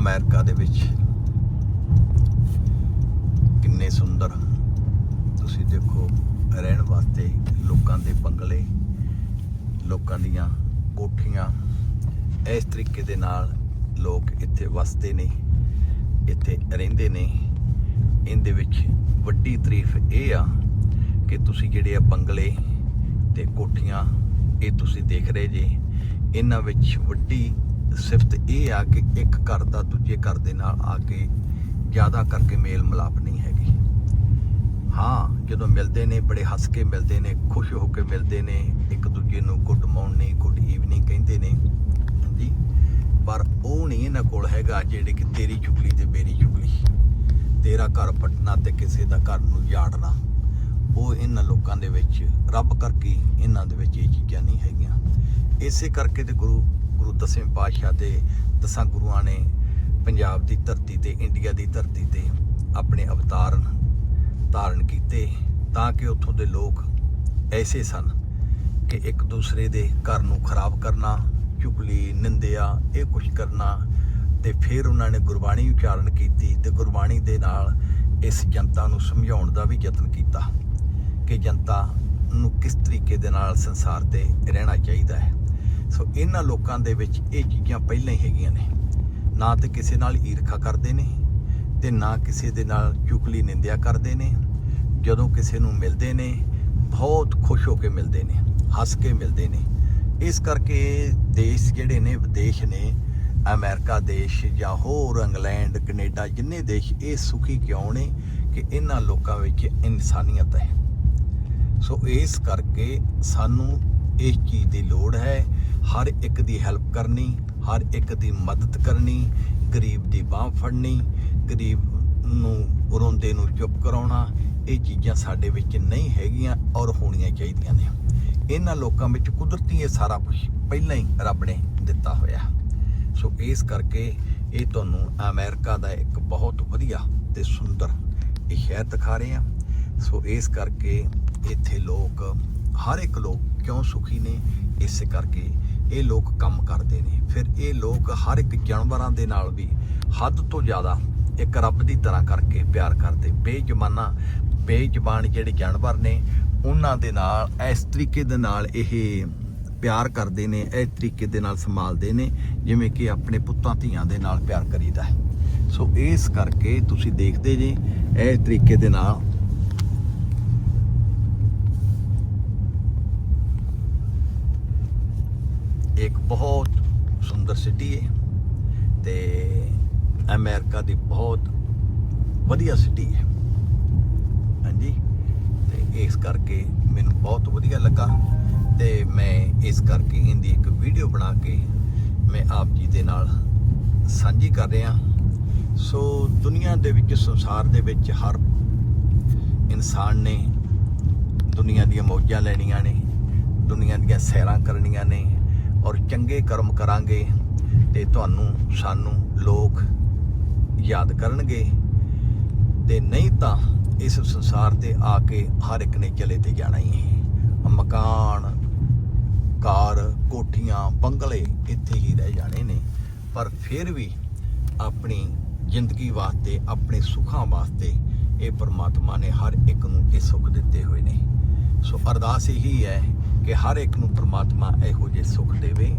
America ਦੇ ਵਿੱਚ। ਕਿੰਨੇ ਸੁੰਦਰ। ਤੁਸੀਂ ਦੇਖੋ, ਰਹਿਣ ਵਾਸਤੇ ਲੋਕਾਂ ਦੇ ਬੰਗਲੇ, ਲੋਕਾਂ ਦੀਆਂ ਕੋਠੀਆਂ। ਇਸ ਤਰੀਕੇ ਦੇ ਨਾਲ ਲੋਕ ਇੱਥੇ ਵਸਦੇ ਨੇ, ਇੱਥੇ ਰਹਿੰਦੇ ਨੇ। ਇਹਦੇ ਵਿੱਚ ਵੱਡੀ ਤਾਰੀਫ ਇਹ ਆ ਕਿ ਤੁਸੀਂ ਜਿਹੜੇ ਆ ਬੰਗਲੇ ਤੇ ਕੋਠੀਆਂ, ਇਹ ਤੁਸੀਂ ਦੇਖ ਰਹੇ ਜੇ। ਇਹਨਾਂ ਵਿੱਚ ਵੱਡੀ ਸਿਫਤ ਇਹ ਆ ਕਿ ਇੱਕ ਘਰ ਦਾ ਦੂਜੇ ਘਰ ਦੇ ਨਾਲ ਆ ਕੇ ਜ਼ਿਆਦਾ ਕਰਕੇ ਮੇਲ ਮਿਲਾਪ ਨਹੀਂ ਹੈਗੀ। ਹਾਂ, ਜਦੋਂ ਮਿਲਦੇ ਨੇ, ਬੜੇ ਹੱਸ ਕੇ ਮਿਲਦੇ ਨੇ, ਖੁਸ਼ ਹੋ ਕੇ ਮਿਲਦੇ ਨੇ, ਇੱਕ ਦੂਜੇ ਨੂੰ ਗੁੱਡ ਮਾਰਨਿੰਗ, ਗੁੱਡ ਈਵਨਿੰਗ ਕਹਿੰਦੇ ਨੇ ਜੀ ਪਰ ਉਹ ਨਹੀਂ ਇਹਨਾਂ ਕੋਲ ਹੈਗਾ ਜਿਹੜੇ ਕਿ ਤੇਰੀ ਚੁਗਲੀ ਤੇ ਮੇਰੀ ਚੁਗਲੀ। ਤੇਰਾ ਘਰ ਪਟਣਾ ਤੇ ਕਿਸੇ ਦਾ ਘਰ ਨੂੰ ਯਾੜਨਾ। ਉਹ ਇਹਨਾਂ ਲੋਕਾਂ ਦੇ ਵਿੱਚ, ਰੱਬ ਕਰਕੇ ਇਹਨਾਂ ਦੇ ਵਿੱਚ ਇਹ ਚੀਜ਼ਾਂ ਨਹੀਂ ਹੈਗੀਆਂ। ਇਸੇ ਕਰਕੇ ਤੇ ਗੁਰੂ ਗੁਰੂ ਦਸਵੇਂ ਪਾਤਸ਼ਾਹ ਦੇ ਦਸਾਂ ਗੁਰੂਆਂ ਨੇ ਪੰਜਾਬ ਦੀ ਧਰਤੀ ਤੇ, ਇੰਡੀਆ ਦੀ ਧਰਤੀ ਤੇ ਆਪਣੇ ਅਵਤਾਰ ਧਾਰਨ ਕੀਤੇ ਤਾਂ ਕਿ ਉੱਥੋਂ ਦੇ ਲੋਕ ਐਸੇ ਸਨ ਕਿ ਇੱਕ ਦੂਸਰੇ ਦੇ ਘਰ ਨੂੰ ਖਰਾਬ ਕਰਨਾ, ਚੁਗਲੀ, ਨਿੰਦਿਆ, ਇਹ ਕੁਝ ਕਰਨਾ ਤੇ ਫਿਰ ਉਹਨਾਂ ਨੇ ਗੁਰਬਾਣੀ ਉਚਾਰਨ ਕੀਤੀ ਤੇ ਗੁਰਬਾਣੀ ਦੇ ਨਾਲ ਇਸ ਜਨਤਾ ਨੂੰ ਸਮਝਾਉਣ ਦਾ ਵੀ ਯਤਨ ਕੀਤਾ ਕਿ ਜਨਤਾ ਨੂੰ ਕਿਸ ਤਰੀਕੇ ਦੇ ਨਾਲ ਸੰਸਾਰ ਤੇ ਰਹਿਣਾ ਚਾਹੀਦਾ ਹੈ। ਸੋ ਇਹਨਾਂ ਲੋਕਾਂ ਦੇ ਵਿੱਚ ਇਹ ਚੀਜ਼ਾਂ ਪਹਿਲਾਂ ਹੀ ਹੈਗੀਆਂ ਨੇ। ਨਾ ਤੇ ਕਿਸੇ ਨਾਲ ਈਰਖਾ ਕਰਦੇ ਨੇ ਤੇ ਨਾ ਕਿਸੇ ਦੇ ਨਾਲ ਚੁਗਲੀ ਨਿੰਦਿਆ ਕਰਦੇ ਨੇ। ਜਦੋਂ ਕਿਸੇ ਨੂੰ ਮਿਲਦੇ ਨੇ, ਬਹੁਤ ਖੁਸ਼ ਹੋ ਕੇ ਮਿਲਦੇ ਨੇ, ਹੱਸ ਕੇ ਮਿਲਦੇ ਨੇ। ਇਸ ਕਰਕੇ ਦੇਸ਼ ਜਿਹੜੇ ਨੇ, ਵਿਦੇਸ਼ ਨੇ, ਅਮਰੀਕਾ ਦੇਸ਼ ਜਾਂ ਹੋਰ ਇੰਗਲੈਂਡ, ਕੈਨੇਡਾ, ਜਿੰਨੇ ਦੇਸ਼ ਇਹ ਸੁਖੀ ਕਿਉਂ ਨੇ ਕਿ ਇਹਨਾਂ ਲੋਕਾਂ ਵਿੱਚ ਇਨਸਾਨੀਅਤ ਹੈ। ਸੋ ਇਸ ਕਰਕੇ ਸਾਨੂੰ ਇਸ ਚੀਜ਼ ਦੀ ਲੋੜ ਹੈ ਹਰ ਇੱਕ ਦੀ ਹੈਲਪ ਕਰਨੀ, ਹਰ ਇੱਕ ਦੀ ਮਦਦ ਕਰਨੀ, ਗਰੀਬ ਦੀ ਬਾਹ ਫੜਨੀ, ਗਰੀਬ ਨੂੰ ਰੋਂਦੇ ਨੂੰ ਚੁੱਪ ਕਰਾਉਣਾ, ਇਹ ਚੀਜ਼ਾਂ ਸਾਡੇ ਵਿੱਚ ਨਹੀਂ ਹੈਗੀਆਂ ਔਰ ਹੋਣੀਆਂ ਚਾਹੀਦੀਆਂ ਨੇ। ਇਹਨਾਂ ਲੋਕਾਂ ਵਿੱਚ ਕੁਦਰਤੀ ਇਹ ਸਾਰਾ ਕੁਝ ਪਹਿਲਾਂ ਹੀ ਰੱਬ ਨੇ ਦਿੱਤਾ ਹੋਇਆ। ਸੋ ਇਸ ਕਰਕੇ ਇਹ ਤੁਹਾਨੂੰ ਅਮਰੀਕਾ ਦਾ ਇੱਕ ਬਹੁਤ ਵਧੀਆ ਤੇ ਸੁੰਦਰ ਇਹ ਸ਼ਹਿਰ ਦਿਖਾ ਰਹੇ ਆ ਸੋ ਇਸ ਕਰਕੇ ਇੱਥੇ ਲੋਕ, ਹਰ ਇੱਕ ਲੋਕ ਕਿਉਂ ਸੁਖੀ ਨੇ? ਇਸੇ ਕਰਕੇ ਇਹ ਲੋਕ ਕੰਮ ਕਰਦੇ ਨੇ। ਫਿਰ ਇਹ ਲੋਕ ਹਰ ਇੱਕ ਜਾਨਵਰਾਂ ਦੇ ਨਾਲ ਵੀ ਹੱਦ ਤੋਂ ਜ਼ਿਆਦਾ ਇੱਕ ਰੱਬ ਦੀ ਤਰ੍ਹਾਂ ਕਰਕੇ ਪਿਆਰ ਕਰਦੇ। ਬੇਜਮਾਨਾ ਬੇਜ਼ਬਾਨ ਜਿਹੜੇ ਜਾਨਵਰ ਨੇ, ਉਹਨਾਂ ਦੇ ਨਾਲ, ਇਸ ਤਰੀਕੇ ਦੇ ਨਾਲ ਇਹ ਪਿਆਰ ਕਰਦੇ ਨੇ, ਇਸ ਤਰੀਕੇ ਦੇ ਨਾਲ ਸੰਭਾਲਦੇ ਨੇ, ਜਿਵੇਂ ਕਿ ਆਪਣੇ ਪੁੱਤਾਂ ਧੀਆਂ ਦੇ ਨਾਲ ਪਿਆਰ ਕਰੀਦਾ ਹੈ। ਸੋ ਇਸ ਕਰਕੇ ਤੁਸੀਂ ਦੇਖਦੇ ਜੇ, ਇਸ ਤਰੀਕੇ ਦੇ ਨਾਲ ਇੱਕ ਬਹੁਤ ਸੁੰਦਰ ਸਿਟੀ ਹੈ ਤੇ ਅਮਰੀਕਾ ਦੀ ਬਹੁਤ ਵਧੀਆ ਸਿਟੀ ਹੈ ਹਾਂਜੀ? ਤੇ ਇਸ ਕਰਕੇ ਮੈਨੂੰ ਬਹੁਤ ਵਧੀਆ ਲੱਗਾ ਤੇ ਮੈਂ ਇਸ ਕਰਕੇ ਇਹਦੀ ਇੱਕ ਵੀਡੀਓ ਬਣਾ ਕੇ ਮੈਂ ਆਪ ਜੀ ਦੇ ਨਾਲ ਸਾਂਝੀ ਕਰ ਰਿਹਾ। ਸੋ ਦੁਨੀਆ ਦੇ ਵਿੱਚ, ਸੰਸਾਰ ਦੇ ਵਿੱਚ ਹਰ ਇਨਸਾਨ ਨੇ ਦੁਨੀਆ ਦੀਆਂ ਮੌਜਾਂ ਲੈਣੀਆਂ ਨੇ, ਦੁਨੀਆ ਦੀਆਂ ਸੈਰਾਂ ਕਰਨੀਆਂ ਨੇ ਔਰ ਚੰਗੇ ਕਰਮ ਕਰਾਂਗੇ ਤੇ ਤੁਹਾਨੂੰ ਸਾਨੂੰ ਲੋਕ ਯਾਦ ਕਰਨਗੇ। ਤੇ ਨਹੀਂ ਤਾਂ ਇਸ ਸੰਸਾਰ ਤੇ ਆ ਕੇ ਹਰ ਇੱਕ ਨੇ ਚਲੇ ਤੇ ਜਾਣਾ ਹੀ ਹੈ। ਮਕਾਨ ਕਾਰ ਕੋਠੀਆਂ, ਬੰਗਲੇ ਇੱਥੇ ਹੀ ਰਹਿ ਜਾਣੇ ਨੇ। ਪਰ ਫਿਰ ਵੀ ਆਪਣੀ ਜ਼ਿੰਦਗੀ ਵਾਸਤੇ, ਆਪਣੇ ਸੁੱਖਾਂ ਵਾਸਤੇ ਇਹ ਪਰਮਾਤਮਾ ਨੇ ਹਰ ਇੱਕ ਨੂੰ ਇਹ ਸੁੱਖ ਦਿੱਤੇ ਹੋਏ ਨੇ। ਸੋ ਅਰਦਾਸ ਇਹੀ ਹੈ ਕਿ ਹਰ ਇੱਕ ਨੂੰ ਪਰਮਾਤਮਾ ਇਹੋ ਜਿਹੇ ਸੁੱਖ ਦੇਵੇ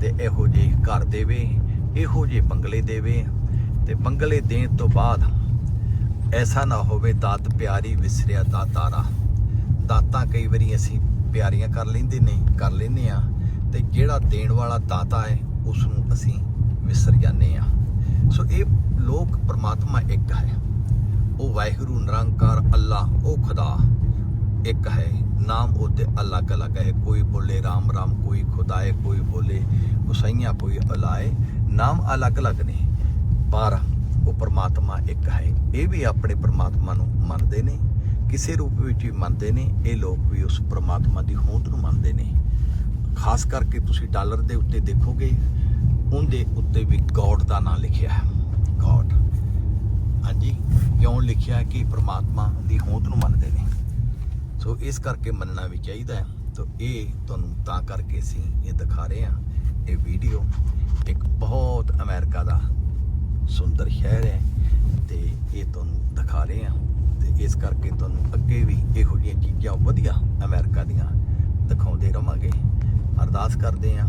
ਤੇ ਇਹੋ ਜਿਹੇ ਘਰ ਦੇਵੇ, ਇਹੋ ਜਿਹੇ ਬੰਗਲੇ ਦੇਵੇ ਤੇ ਬੰਗਲੇ ਦੇਣ ਤੋਂ ਬਾਅਦ ਐਸਾ ਨਾ ਹੋਵੇ ਦਾਤ ਪਿਆਰੀ ਵਿਸਰਿਆ ਦਾਤਾਰਾ ਦਾਤਾਂ ਕਈ ਵਾਰੀ ਅਸੀਂ ਪਿਆਰੀਆਂ ਕਰ ਲੈਂਦੇ ਨੇ, ਕਰ ਲੈਂਦੇ ਆ ਤੇ ਜਿਹੜਾ ਦੇਣ ਵਾਲਾ ਦਾਤਾ ਹੈ ਉਸ ਨੂੰ ਅਸੀਂ ਵਿਸਰ ਜਾਂਦੇ ਆ ਸੋ ਇਹ ਲੋਕ ਪਰਮਾਤਮਾ ਇੱਕ ਹੈ। ਉਹ ਵਾਹਿਗੁਰੂ, ਨਿਰੰਕਾਰ, ਅੱਲਾ, ਉਹ ਖੁਦਾ। ਇੱਕ ਹੈ, ਨਾਮ ਉਹਦੇ ਅਲੱਗ ਅਲੱਗ ਹੈ। ਕੋਈ ਬੋਲੇ ਰਾਮ ਰਾਮ, ਕੋਈ ਖੁਦਾਏ, ਕੋਈ ਬੋਲੇ ਹੁਸੈਇਆ ਕੋਈ ਅਲਾਏ। ਨਾਮ ਅਲੱਗ ਅਲੱਗ ਨੇ। ਪਰ ਉਹ ਪਰਮਾਤਮਾ ਇੱਕ ਹੈ। ਇਹ ਵੀ ਆਪਣੇ ਪਰਮਾਤਮਾ ਨੂੰ ਮੰਨਦੇ ਨੇ, ਕਿਸੇ ਰੂਪ ਵਿੱਚ ਵੀ ਮੰਨਦੇ ਨੇ। ਇਹ ਲੋਕ ਵੀ ਉਸ ਪਰਮਾਤਮਾ ਦੀ ਹੋਂਦ ਨੂੰ ਮੰਨਦੇ ਨੇ। ਖਾਸ ਕਰਕੇ ਤੁਸੀਂ ਡਾਲਰ ਦੇ ਉੱਤੇ ਦੇਖੋਗੇ, ਉਹਦੇ ਉੱਤੇ ਵੀ ਗੋਡ ਦਾ ਨਾਮ ਲਿਖਿਆ ਹੈ। ਗੋਡ। ਹਾਂਜੀ, ਕਿਉਂ ਲਿਖਿਆ ਕਿ ਪਰਮਾਤਮਾ ਦੀ ਹੋਂਦ ਨੂੰ ਮੰਨਦੇ ਨੇ? ਸੋ ਇਸ ਕਰਕੇ ਮੰਨਣਾ ਵੀ ਚਾਹੀਦਾ ਹੈ। ਤਾਂ ਇਹ ਤੁਹਾਨੂੰ ਤਾਂ ਕਰਕੇ ਅਸੀਂ ਇਹ ਦਿਖਾ ਰਹੇ ਹਾਂ। ਇਹ ਵੀਡੀਓ ਇੱਕ ਬਹੁਤ ਅਮਰੀਕਾ ਦਾ ਸੁੰਦਰ ਸ਼ਹਿਰ ਹੈ ਤੇ ਇਹ ਤੁਹਾਨੂੰ ਦਿਖਾ ਰਹੇ ਹਾਂ। ਤੇ ਇਸ ਕਰਕੇ ਤੁਹਾਨੂੰ ਅੱਗੇ ਵੀ ਇਹੋ ਜਿਹੀਆਂ ਚੀਜ਼ਾਂ ਵਧੀਆ ਅਮਰੀਕਾ ਦੀਆਂ ਦਿਖਾਉਂਦੇ ਰਵਾਂਗੇ। ਅਰਦਾਸ ਕਰਦੇ ਹਾਂ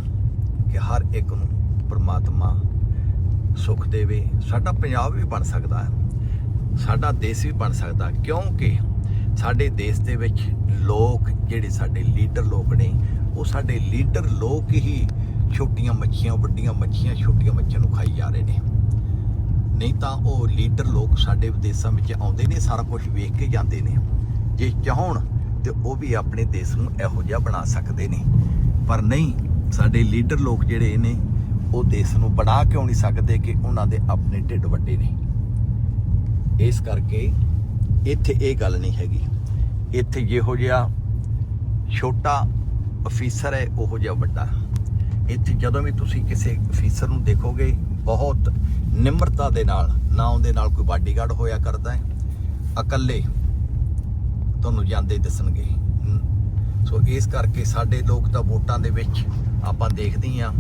ਕਿ ਹਰ ਇੱਕ ਨੂੰ ਪਰਮਾਤਮਾ ਸੁੱਖ ਦੇਵੇ। ਸਾਡਾ ਪੰਜਾਬ ਵੀ ਬਣ ਸਕਦਾ ਹੈ। ਸਾਡਾ ਦੇਸ਼ ਵੀ ਬਣ ਸਕਦਾ ਕਿਉਂਕਿ ਸਾਡੇ ਦੇਸ਼ ਦੇ ਵਿੱਚ ਲੋਕ, ਜਿਹੜੇ ਸਾਡੇ ਲੀਡਰ ਲੋਕ ਨੇ, ਉਹ ਸਾਡੇ ਲੀਡਰ ਲੋਕ ਹੀ ਛੋਟੀਆਂ ਮੱਛੀਆਂ, ਵੱਡੀਆਂ ਮੱਛੀਆਂ, ਛੋਟੀਆਂ ਮੱਛੀਆਂ ਨੂੰ ਖਾਈ ਜਾ ਰਹੇ ਨੇ। ਨਹੀਂ ਤਾਂ ਉਹ ਲੀਡਰ ਲੋਕ ਸਾਡੇ ਵਿਦੇਸ਼ਾਂ ਵਿੱਚ ਆਉਂਦੇ ਨੇ, ਸਾਰਾ ਕੁਝ ਵੇਖ ਕੇ ਜਾਂਦੇ ਨੇ। ਜੇ ਚਾਹਣ ਤੇ ਉਹ ਵੀ ਆਪਣੇ ਦੇਸ਼ ਨੂੰ ਇਹੋ ਜਿਹਾ ਬਣਾ ਸਕਦੇ ਨੇ। ਪਰ ਨਹੀਂ, ਸਾਡੇ ਲੀਡਰ ਲੋਕ ਜਿਹੜੇ ਨੇ, ਉਹ ਦੇਸ਼ ਨੂੰ ਬਣਾ ਕਿਉਂ ਨਹੀਂ ਸਕਦੇ ਕਿ ਉਹਨਾਂ ਦੇ ਆਪਣੇ ਢਿੱਡ ਵੱਡੇ ਨੇ? ਇਸ ਕਰਕੇ ਇੱਥੇ ਇਹ ਗੱਲ ਨਹੀਂ ਹੈਗੀ। ਇੱਥੇ ਜਿਹੋ ਜਿਹਾ ਛੋਟਾ ਅਫੀਸਰ ਹੈ, ਉਹੋ ਜਿਹਾ ਵੱਡਾ। ਇੱਥੇ ਜਦੋਂ ਵੀ ਤੁਸੀਂ ਕਿਸੇ ਅਫੀਸਰ ਨੂੰ ਦੇਖੋਗੇ, ਬਹੁਤ ਨਿਮਰਤਾ ਦੇ ਨਾਲ, ਨਾ ਉਹਦੇ ਨਾਲ ਕੋਈ ਬਾਡੀਗਾਰਡ ਹੋਇਆ ਕਰਦਾ ਹੈ, ਇਕੱਲੇ ਤੁਹਾਨੂੰ ਜਾਂਦੇ ਦਿਸਣਗੇ। ਸੋ ਇਸ ਕਰਕੇ ਸਾਡੇ ਲੋਕ ਤਾਂ ਵੋਟਾਂ ਦੇ ਵਿੱਚ ਆਪਾਂ ਦੇਖਦੇ ਹਾਂ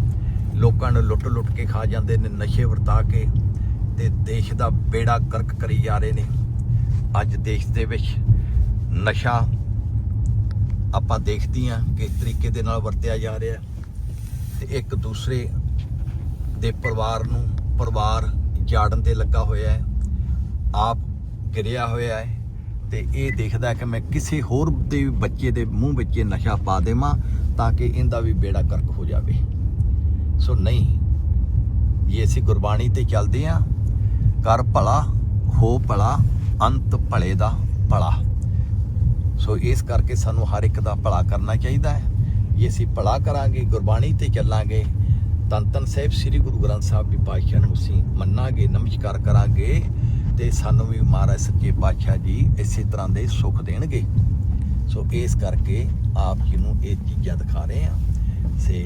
ਲੋਕਾਂ ਨੂੰ ਲੁੱਟ ਲੁੱਟ ਕੇ ਖਾ ਜਾਂਦੇ ਨੇ, ਨਸ਼ੇ ਵਰਤਾ ਕੇ, ਤੇ ਦੇਸ਼ ਦਾ ਬੇੜਾ ਕਰਕ ਕਰੀ ਜਾ ਰਹੇ ਨੇ। ਅੱਜ ਦੇਸ਼ ਦੇ ਵਿੱਚ ਨਸ਼ਾ ਆਪਾਂ ਦੇਖਦੇ ਹਾਂ ਕਿਸ ਤਰੀਕੇ ਦੇ ਨਾਲ ਵਰਤਿਆ ਜਾ ਰਿਹਾ ਹੈ ਤੇ ਇੱਕ ਦੂਸਰੇ ਦੇ ਪਰਿਵਾਰ ਨੂੰ ਪਰਿਵਾਰ ਜਾੜਨ ਤੇ ਲੱਗਾ ਹੋਇਆ ਹੈ, ਆਪ ਗਿਰਿਆ ਹੋਇਆ ਹੈ ਤੇ ਇਹ ਦੇਖਦਾ ਕਿ ਮੈਂ ਕਿਸੇ ਹੋਰ ਦੇ ਬੱਚੇ ਦੇ ਮੂੰਹ ਵਿੱਚ ਇਹ ਨਸ਼ਾ ਪਾ ਦੇਵਾਂ ਤਾਂ ਕਿ ਇਹਦਾ ਵੀ ਬੇੜਾ ਕਰਕ ਹੋ ਜਾਵੇ। ਸੋ ਨਹੀਂ ਇਹ ਅਸੀਂ ਗੁਰਬਾਣੀ ਤੇ ਚੱਲਦੇ ਆਂ ਕਰ ਭਲਾ, ਹੋ ਭਲਾ ਅੰਤ ਭਲੇ ਦਾ ਭਲਾ। ਸੋ ਇਸ ਕਰਕੇ ਸਾਨੂੰ ਹਰ ਇੱਕ ਦਾ ਭਲਾ ਕਰਨਾ ਚਾਹੀਦਾ ਹੈ। ਜੇ ਅਸੀਂ ਭਲਾ ਕਰਾਂਗੇ, ਗੁਰਬਾਣੀ ਤੇ ਚੱਲਾਂਗੇ ਤਨ ਤਨ ਸਾਹਿਬ ਸ੍ਰੀ ਗੁਰੂ ਗ੍ਰੰਥ ਸਾਹਿਬ ਦੀ ਪਾਤਸ਼ਾਹ ਨੂੰ ਅਸੀਂ ਮੰਨਾਂਗੇ, ਨਮਸਕਾਰ ਕਰਾਂਗੇ ਤੇ ਸਾਨੂੰ ਵੀ ਮਹਾਰਾਜ ਸੱਚੇ ਪਾਤਸ਼ਾਹ ਜੀ ਇਸੇ ਤਰ੍ਹਾਂ ਦੇ ਸੁੱਖ ਦੇਣਗੇ। ਸੋ ਇਸ ਕਰਕੇ ਆਪ ਜੀ ਨੂੰ ਇਹ ਚੀਜ਼ਾਂ ਦਿਖਾ ਰਹੇ ਹਾਂ ਸੇ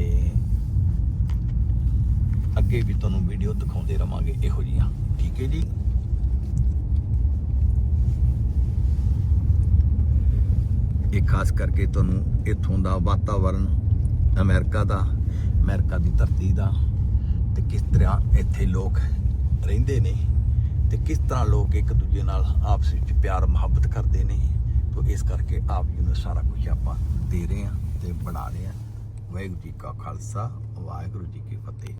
ਅੱਗੇ ਵੀ ਤੁਹਾਨੂੰ ਵੀਡੀਓ ਦਿਖਾਉਂਦੇ ਰਵਾਂਗੇ ਇਹੋ ਜੀਆਂ ਠੀਕ ਹੈ ਜੀ? ਇਹ ਖਾਸ ਕਰਕੇ ਤੁਹਾਨੂੰ ਇੱਥੋਂ ਦਾ ਵਾਤਾਵਰਣ ਅਮਰੀਕਾ ਦਾ, ਅਮਰੀਕਾ ਦੀ ਧਰਤੀ ਦਾ ਤੇ ਕਿਸ ਤਰ੍ਹਾਂ ਇੱਥੇ ਲੋਕ ਰਹਿੰਦੇ ਨੇ ਤੇ ਕਿਸ ਤਰ੍ਹਾਂ ਲੋਕ ਇੱਕ ਦੂਜੇ ਨਾਲ ਆਪਸ ਵਿੱਚ ਪਿਆਰ, ਮੁਹੱਬਤ ਕਰਦੇ ਨੇ, ਤੋਂ ਇਸ ਕਰਕੇ ਆਪ ਜੀ ਨੂੰ ਸਾਰਾ ਕੁਝ ਆਪਾਂ ਦੇ ਰਹੇ ਹਾਂ ਤੇ ਬਣਾ ਰਹੇ ਹਾਂ। ਵਾਹਿਗੁਰੂ ਜੀ ਕਾ ਖਾਲਸਾ, ਵਾਹਿਗੁਰੂ ਜੀ ਕੀ